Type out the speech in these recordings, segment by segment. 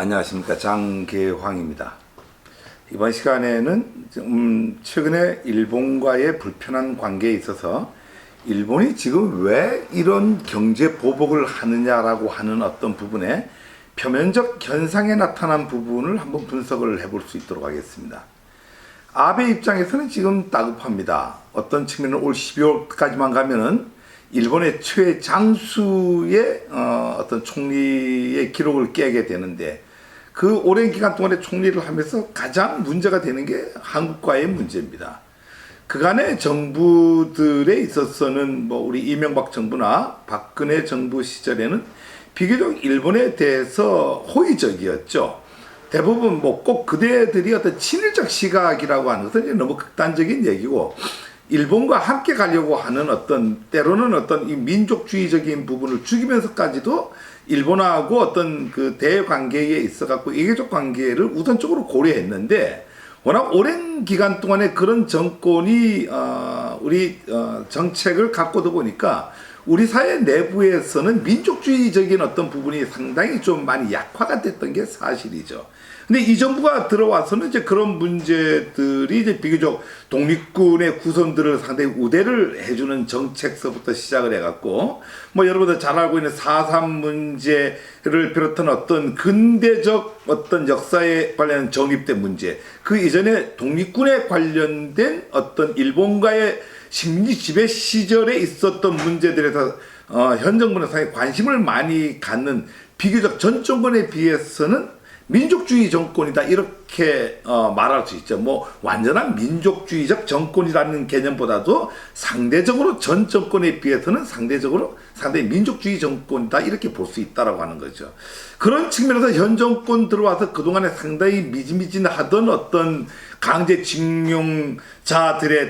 안녕하십니까 장계황입니다. 이번 시간에는 음, 최근에 일본과의 불편한 관계에 있어서 일본이 지금 왜 이런 경제 보복을 하느냐라고 하는 어떤 부분에 표면적 현상에 나타난 부분을 한번 분석을 해볼 수 있도록 하겠습니다. 아베 입장에서는 지금 다급합니다. 어떤 측면은 올 12월까지만 가면은 일본의 최장수의 어, 어떤 총리의 기록을 깨게 되는데 그 오랜 기간 동안에 총리를 하면서 가장 문제가 되는 게 한국과의 문제입니다. 그간의 정부들에 있어서는 뭐 우리 이명박 정부나 박근혜 정부 시절에는 비교적 일본에 대해서 호의적이었죠. 대부분 뭐 꼭 그대들이 어떤 친일적 시각이라고 하는 것은 너무 극단적인 얘기고 일본과 함께 가려고 하는 어떤 때로는 어떤 이 민족주의적인 부분을 죽이면서까지도 일본하고 어떤 그 대관계에 있어 갖고 이계적 관계를 우선적으로 고려했는데 워낙 오랜 기간 동안에 그런 정권이 어, 우리 어, 정책을 갖고도 보니까 우리 사회 내부에서는 민족주의적인 어떤 부분이 상당히 좀 많이 약화가 됐던 게 사실이죠. 근데 이 정부가 들어와서는 이제 그런 문제들이 이제 비교적 독립군의 구성들을 상당히 우대를 해주는 정책서부터 시작을 해갖고 뭐 여러분들 잘 알고 있는 4.3 문제를 비롯한 어떤 근대적 어떤 역사에 관련한 정립된 문제 그 이전에 독립군에 관련된 어떤 일본과의 식민 지배 시절에 있었던 문제들에서 어, 현 정부는 상당히 관심을 많이 갖는 비교적 전 정권에 비해서는 민족주의 정권이다 이렇게 어, 말할 수 있죠. 뭐 완전한 민족주의적 정권이라는 개념보다도 상대적으로 전 정권에 비해서는 상대적으로 상당히 민족주의 정권이다 이렇게 볼 수 있다라고 하는 거죠. 그런 측면에서 현 정권 들어와서 그동안에 상당히 미진미진하던 어떤 강제징용자들에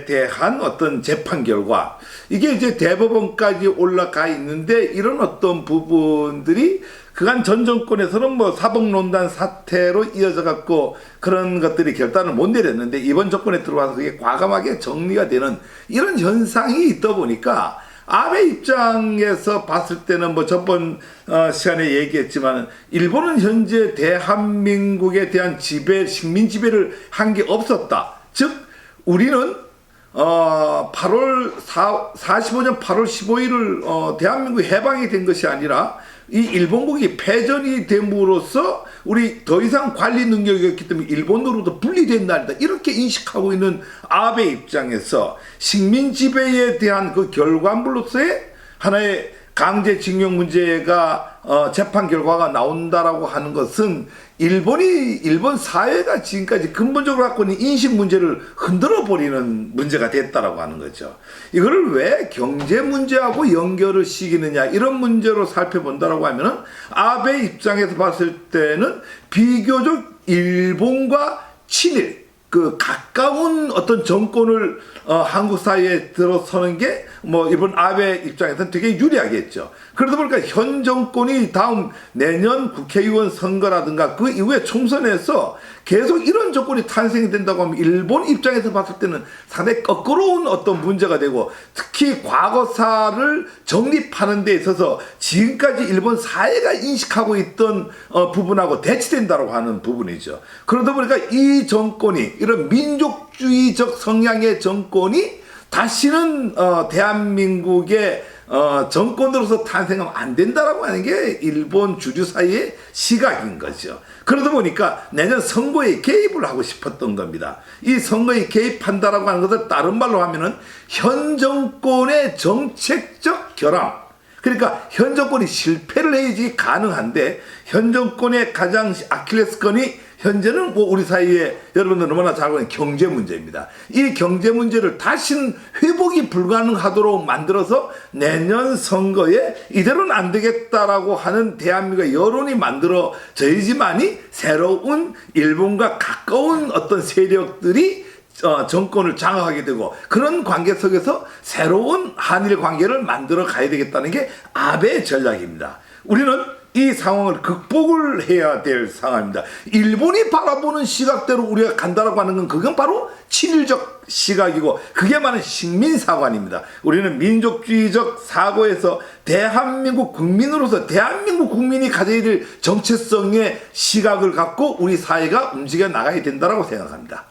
대한 어떤 재판 결과. 이게 이제 대법원까지 올라가 있는데 이런 어떤 부분들이 그간 전 정권에서는 뭐 사법농단 사태로 이어져 갖고 그런 것들이 결단을 못 내렸는데 이번 정권에 들어와서 그게 과감하게 정리가 되는 이런 현상이 있다 보니까 아베 입장에서 봤을 때는 뭐 저번 어, 시간에 얘기했지만 일본은 현재 대한민국에 대한 지배 식민 지배를 한 게 없었다. 즉 우리는 어 8월 4, 45년 8월 15일을 어 대한민국 해방이 된 것이 아니라 이 일본국이 패전이 됨으로써 우리 더 이상 관리 능력이 없기 때문에 일본으로부터 분리된 날이다. 이렇게 인식하고 있는 아베 입장에서 식민 지배에 대한 그 결과물로서의 하나의 강제징용 문제가 어, 재판 결과가 나온다라고 하는 것은 일본이 일본 사회가 지금까지 근본적으로 갖고 있는 인식 문제를 흔들어 버리는 문제가 됐다라고 하는 거죠. 이거를 왜 경제 문제하고 연결을 시키느냐 이런 문제로 살펴본다라고 하면은 아베 입장에서 봤을 때는 비교적 일본과 친일 그 가까운 어떤 정권을 어, 한국 사회에 들어서는 게 뭐 이번 아베 입장에서는 되게 유리하겠죠. 그러다 보니까 현 정권이 다음 내년 국회의원 선거라든가 그 이후에 총선에서 계속 이런 정권이 탄생이 된다고 하면 일본 입장에서 봤을 때는 상당히 거꾸로운 어떤 문제가 되고 특히 과거사를 정립하는 데 있어서 지금까지 일본 사회가 인식하고 있던 어, 부분하고 대치된다고 하는 부분이죠. 그러다 보니까 이 정권이 이런 민족주의적 성향의 정권이 다시는 어, 대한민국의 어, 정권으로서 탄생하면 안 된다라고 하는 게 일본 주류 사이의 시각인 거죠. 그러다 보니까 내년 선거에 개입을 하고 싶었던 겁니다. 이 선거에 개입한다라고 하는 것을 다른 말로 하면은 현 정권의 정책적 결함. 그러니까 현 정권이 실패를 해야지 가능한데 현 정권의 가장 아킬레스건이 현재는 뭐 우리 사이에 여러분들 너무나 잘 아는 경제 문제입니다. 이 경제 문제를 다시는 회복이 불가능하도록 만들어서 내년 선거에 이대로는 안 되겠다라고 하는 대한민국의 여론이 만들어져야지만이 새로운 일본과 가까운 어떤 세력들이 어, 정권을 장악하게 되고 그런 관계 속에서 새로운 한일 관계를 만들어 가야 되겠다는 게 아베의 전략입니다. 우리는 이 상황을 극복을 해야 될 상황입니다. 일본이 바라보는 시각대로 우리가 간다라고 하는 건 그건 바로 친일적 시각이고 그게 말은 식민사관입니다. 우리는 민족주의적 사고에서 대한민국 국민으로서 대한민국 국민이 가져야 될 정체성의 시각을 갖고 우리 사회가 움직여 나가야 된다라고 생각합니다.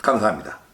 감사합니다.